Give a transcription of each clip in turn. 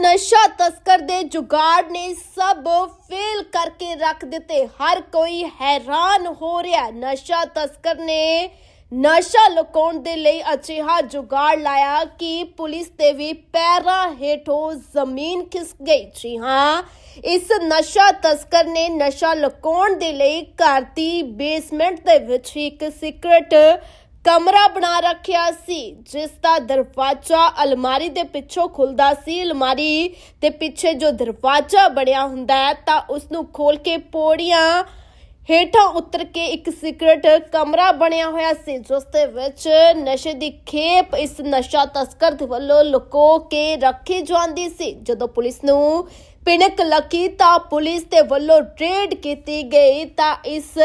ਨਸ਼ਾ ਤਸਕਰ ਦੇ ਜੁਗਾੜ ਨੇ ਸਭ ਫੇਲ ਕਰਕੇ ਰੱਖ ਦਿੱਤੇ। ਹਰ ਕੋਈ ਹੈਰਾਨ ਹੋ ਰਿਹਾ। ਨਸ਼ਾ ਤਸਕਰ ਨੇ ਨਸ਼ਾ ਲੁਕਾਉਣ ਦੇ ਲਈ ਅਜਿਹਾ ਜੁਗਾੜ ਲਾਇਆ ਕਿ ਪੁਲਿਸ ਤੇ ਵੀ ਪੈਰਾਂ ਹੇਠੋਂ ਜ਼ਮੀਨ ਖਿਸਕ ਗਈ। ਜੀ ਹਾਂ, ਇਸ ਨਸ਼ਾ ਤਸਕਰ ਨੇ ਨਸ਼ਾ ਲੁਕਾਉਣ ਦੇ ਲਈ ਘਰ ਦੀ ਬੇਸਮੈਂਟ ਦੇ ਵਿੱਚ ਹੀ ਇੱਕ ਸੀਕ੍ਰੇਟ ਕਮਰਾ ਬਣਾ ਰੱਖਿਆ ਸੀ, ਜਿਸ ਦਾ ਦਰਵਾਜ਼ਾ ਅਲਮਾਰੀ ਦੇ ਪਿੱਛੋਂ ਖੁੱਲਦਾ ਸੀ। ਅਲਮਾਰੀ ਦੇ ਪਿੱਛੇ ਜੋ ਦਰਵਾਜ਼ਾ ਬਣਿਆ ਹੁੰਦਾ ਹੈ, ਤਾਂ ਉਸ ਨੂੰ ਖੋਲ ਕੇ ਪੌੜੀਆਂ ਹੇਠਾਂ ਉਤਰ ਕੇ ਇੱਕ ਸੀਕ੍ਰੇਟ ਕਮਰਾ ਬਣਿਆ ਹੋਇਆ ਸੀ, ਜਿਸ ਦੇ ਵਿੱਚ ਨਸ਼ੇ ਦੀ ਖੇਪ ਇਸ ਨਸ਼ਾ ਤਸਕਰ ਦੇ ਵੱਲੋਂ ਲੁਕੋ ਕੇ ਰੱਖੀ ਜਾਂਦੀ ਸੀ। ਜਦੋਂ ਪੁਲਿਸ ਨੂੰ ਪਿਣਕ ਲੱਗੀ, ਤਾਂ ਪੁਲਿਸ ਦੇ ਵੱਲੋਂ ਰੇਡ ਕੀਤੀ ਗਈ, ਤਾਂ ਇਸ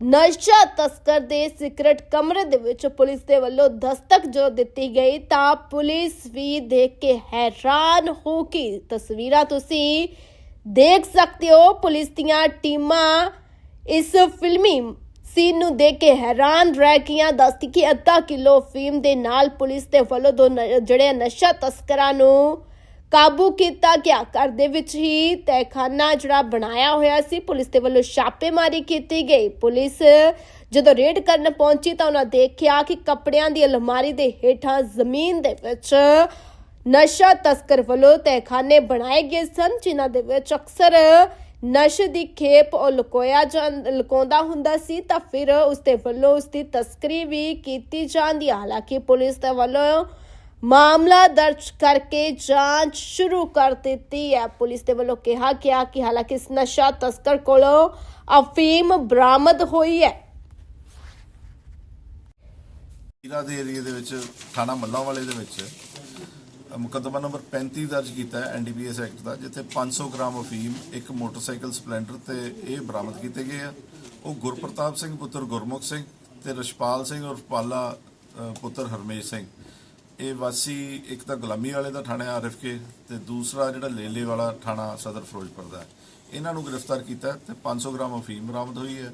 ਨਸ਼ਾ ਤਸਕਰ ਦੇ ਸੀਕ੍ਰੇਟ ਕਮਰੇ ਦੇ ਵਿੱਚ ਪੁਲਿਸ ਦੇ ਵੱਲੋਂ ਦਸਤਕ ਜੋ ਦਿੱਤੀ ਗਈ ਤਾਂ ਪੁਲਿਸ ਵੀ ਦੇਖ ਕੇ ਹੈਰਾਨ ਹੋ ਗਈ। ਤਸਵੀਰਾਂ ਤੁਸੀਂ ਦੇਖ ਸਕਦੇ ਹੋ। ਪੁਲਿਸ ਦੀਆਂ ਟੀਮਾਂ ਇਸ ਫਿਲਮੀ ਸੀਨ ਨੂੰ ਦੇਖ ਕੇ ਹੈਰਾਨ ਰਹਿ ਗਈਆਂ। ਦੱਸਦੀ ਕਿ ਅੱਧਾ ਕਿਲੋ ਫੀਮ ਦੇ ਨਾਲ ਪੁਲਿਸ ਦੇ ਵੱਲੋਂ ਦੋ ਨ- ਜਿਹੜੇ ਨਸ਼ਾ ਤਸਕਰਾਂ ਨੂੰ ਕਾਬੂ ਕੀਤਾ ਗਿਆ ਘਰ ਦੇ ਵਿੱਚ ਹੀ ਤਹਿਖਾਨਾ ਜਿਹੜਾ ਬਣਾਇਆ ਹੋਇਆ ਸੀ, ਪੁਲਿਸ ਦੇ ਵੱਲੋਂ ਛਾਪੇਮਾਰੀ ਕੀਤੀ ਗਈ ਪੁਲਿਸ ਜਦੋਂ ਰੇਡ ਕਰਨ ਪਹੁੰਚੀ ਤਾਂ ਉਹਨਾਂ ਦੇਖਿਆ ਕਿ ਕੱਪੜਿਆਂ ਦੀ ਅਲਮਾਰੀ ਦੇ ਹੇਠਾਂ ਜ਼ਮੀਨ ਦੇ ਵਿੱਚ ਨਸ਼ਾ ਤਸਕਰ ਵੱਲੋਂ ਤਹਿਖਾਨੇ ਬਣਾਏ ਗਏ ਸਨ, ਜਿਨ੍ਹਾਂ ਦੇ ਵਿੱਚ ਅਕਸਰ ਨਸ਼ੇ ਦੀ ਖੇਪ ਉਹ ਲੁਕੋਇਆ ਜਾਂ ਲੁਕਾਉਂਦਾ ਹੁੰਦਾ ਸੀ, ਤਾਂ ਫਿਰ ਉਸ ਦੇ ਵੱਲੋਂ ਉਸ ਦੀ ਤਸਕਰੀ ਵੀ ਕੀਤੀ ਜਾਂਦੀ ਹੈ। ਹਾਲਾਂਕਿ ਪੁਲਿਸ ਦੇ ਵੱਲੋਂ ਮਾਮਲਾ ਦਰਜ ਕਰਕੇ ਜਾਂਚ ਸ਼ੁਰੂ ਕਰ ਦਿੱਤੀ ਹੈ। ਪੁਲਿਸ ਦੇ ਵੱਲੋਂ ਕਿਹਾ ਗਿਆ ਕਿ ਹਾਲਾਂਕਿ ਇਸ ਨਸ਼ਾ ਤਸਕਰ ਕੋਲੋਂ ਅਫੀਮ ਬਰਾਮਦ ਹੋਈ ਹੈ। ਹੀਰਾ ਦੇ ਏਰੀਆ ਦੇ ਵਿੱਚ, ਥਾਣਾ ਮੱਲਾਂ ਵਾਲੇ ਦੇ ਵਿੱਚ ਮੁਕੱਦਮਾ ਨੰਬਰ 35 ਦਰਜ ਕੀਤਾ ਹੈ ਐਨਡੀਪੀਐਸ ਐਕਟ ਦਾ, ਜਿੱਥੇ 500 ਗ੍ਰਾਮ ਅਫੀਮ, ਇੱਕ ਮੋਟਰਸਾਈਕਲ ਸਪਲੈਂਡਰ ਤੇ ਇਹ ਬਰਾਮਦ ਕੀਤੇ ਗਏ ਆ। ਉਹ ਗੁਰਪ੍ਰਤਾਪ ਸਿੰਘ, ਪੁੱਤਰ ਗੁਰਮੁਖ ਸਿੰਘ ਤੇ ਰਸ਼ਪਾਲ ਸਿੰਘ ਉਰਫ ਪਾਲਾ ਪੁੱਤਰ ਹਰਮੇਸ਼ ਸਿੰਘ। ਇਹ ਵਾਸੀ, ਇੱਕ ਤਾਂ ਗੁਲਾਮੀ ਵਾਲੇ ਦਾ ਥਾਣਾ ਆਰਿਫ ਕੇ ਤੇ ਦੂਸਰਾ ਜਿਹੜਾ ਲੇਲੇ ਵਾਲਾ ਥਾਣਾ ਸਦਰ ਫਿਰੋਜ਼ਪੁਰ ਦਾ ਇਹਨਾਂ ਨੂੰ ਗ੍ਰਿਫਤਾਰ ਕੀਤਾ ਤੇ 500 ਗ੍ਰਾਮ ਅਫੀਮ ਬਰਾਮਦ ਹੋਈ ਹੈ।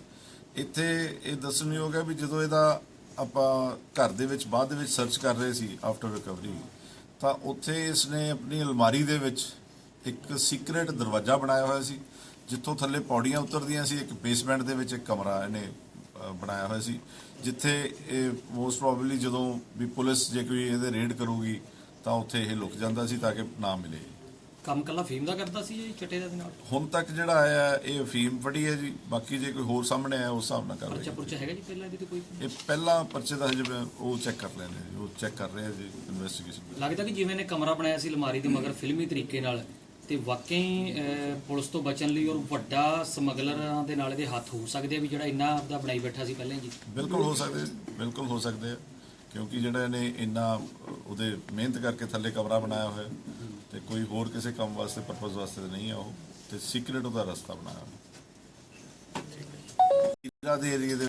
ਇੱਥੇ ਇਹ ਦੱਸਣਯੋਗ ਹੈ ਵੀ ਜਦੋਂ ਇਹਦਾ ਆਪਾਂ ਘਰ ਦੇ ਵਿੱਚ, ਬਾਅਦ ਦੇ ਵਿੱਚ ਸਰਚ ਕਰ ਰਹੇ ਸੀ ਆਫਟਰ ਰਿਕਵਰੀ ਤਾਂ ਉੱਥੇ ਇਸ ਨੇ ਆਪਣੀ ਅਲਮਾਰੀ ਦੇ ਵਿੱਚ ਇੱਕ ਸੀਕ੍ਰੇਟ ਦਰਵਾਜ਼ਾ ਬਣਾਇਆ ਹੋਇਆ ਸੀ, ਜਿੱਥੋਂ ਥੱਲੇ ਪੌੜੀਆਂ ਉਤਰਦੀਆਂ ਸੀ, ਇੱਕ ਬੇਸਮੈਂਟ ਦੇ ਵਿੱਚ ਇੱਕ ਕਮਰਾ ਇਹਨੇ ਬਣਾਇਆ ਹੋਇਆ ਸੀ। ਜਿੱਥੇ ਇਹ ਮੋਸਟ ਪ੍ਰੋਬਬਲੀ ਜਦੋਂ ਵੀ ਪੁਲਿਸ ਜੇ ਕੋਈ ਇਹਦੇ ਰੇਡ ਕਰੂਗੀ ਤਾਂ ਉੱਥੇ ਇਹ ਲੁਕ ਜਾਂਦਾ ਸੀ ਤਾਂ ਕਿ ਨਾ ਮਿਲੇ। ਕੰਮ ਕੱਲਾ ਫੀਮ ਦਾ ਕਰਦਾ ਸੀ ਜੀ ਚਿੱਟੇ ਦੇ ਨਾਲ? ਹੁਣ ਤੱਕ ਜਿਹੜਾ ਆਇਆ ਇਹ ਅਫੀਮ ਫੜੀ ਹੈ ਜੀ। ਬਾਕੀ ਜੇ ਕੋਈ ਹੋਰ ਸਾਹਮਣੇ ਆਇਆ ਉਸ ਹਿਸਾਬ ਨਾਲ ਪਰਚਾ ਕਾਰਵਾਈ ਪੁਰਚਾ ਹੈਗਾ ਜੀ ਪਹਿਲਾਂ ਇਹਦੀ ਤੇ ਕੋਈ? ਇਹ ਪਹਿਲਾ ਪਰਚੇ ਦਾ ਹਜੇ ਉਹ ਚੈੱਕ ਕਰ ਲੈਣੇ ਉਹ ਚੈੱਕ ਕਰ ਰਹੇ ਆ ਜੀ ਇਨਵੈਸਟੀਗੇਸ਼ਨ ਲੱਗਦਾ ਕਿ ਜਿਵੇਂ ਨੇ ਕਮਰਾ ਬਣਾਇਆ ਸੀ ਅਲਮਾਰੀ ਦੇ ਮਗਰ ਫਿਲਮੀ ਤਰੀਕੇ ਨਾਲ। ਤੇ ਵਾਕਈ ਪੁਲਿਸ ਤੋਂ ਬਚਣ ਲਈ ਔਰ ਵੱਡਾ ਸਮਗਲਰਾਂ ਦੇ ਨਾਲ ਇਹਦੇ ਹੱਥ ਹੋ ਸਕਦੇ ਆ ਵੀ ਜਿਹੜਾ ਇੰਨਾ ਆਪਦਾ ਬਣਾਈ ਬੈਠਾ ਸੀ ਪਹਿਲਾਂ ਹੀ ਜੀ? ਬਿਲਕੁਲ ਹੋ ਸਕਦੇ ਬਿਲਕੁਲ ਹੋ ਸਕਦੇ ਆ। ਕਿਉਂਕਿ ਜਿਹੜਾ ਇਹਨੇ ਇੰਨਾ ਉਹਦੇ ਮਿਹਨਤ ਕਰਕੇ ਥੱਲੇ ਕਮਰਾ ਬਣਾਇਆ ਹੋਇਆ। ਤੇ ਕੋਈ ਹੋਰ ਕਿਸੇ ਕੰਮ ਵਾਸਤੇ ਪਰਪਸ ਵਾਸਤੇ ਨਹੀਂ ਆ ਉਹ। ਤੇ ਸੀਕ੍ਰੇਟ ਉਹਦਾ ਰਸਤਾ ਬਣਾਇਆ। ਹੋਇਆ ਦੇ ਏਰੀਆ ਦੇ